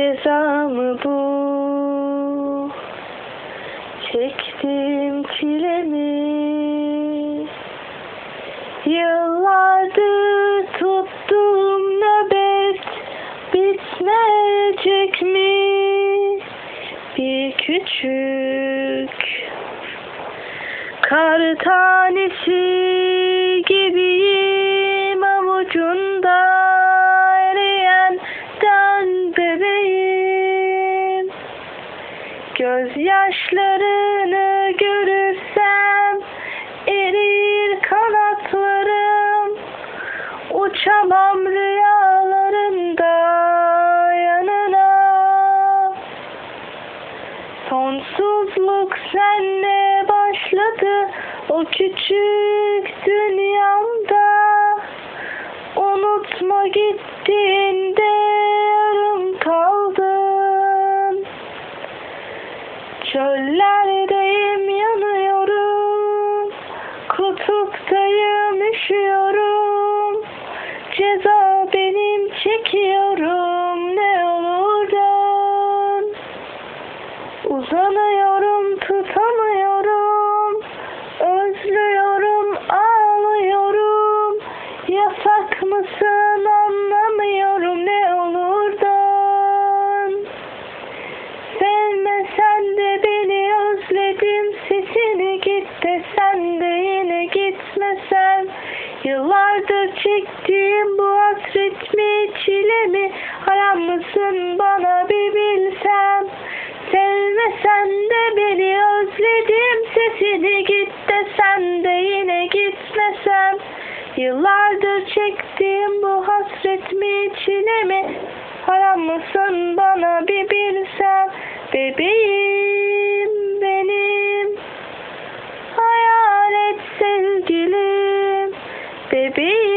ceza mı bu? Çektim çilemi Yıllardır tuttum nöbet Bitmeyecek mi? Bir küçük Kar tanesi gibiyim Gözyaşlarını görürsem erir kanatlarım. Uçamam rüyalarında yanına. Sonsuzluk senle başladı o küçük dünyamda. Unutma gittiğinde Çöllerdeyim yanıyorum. Kutuptayım üşüyorum. Ceza benim çekiyorum Yıllardır çektiğim bu hasret mi çile mi? Haram mısın bana bir bilsem Sevmesen de beni özledim Sesini. Git desen de yine gitmesem. Yıllardır çektiğim bu hasret mi çile mi? Haram mısın bana bir bilsem Bebeğim baby.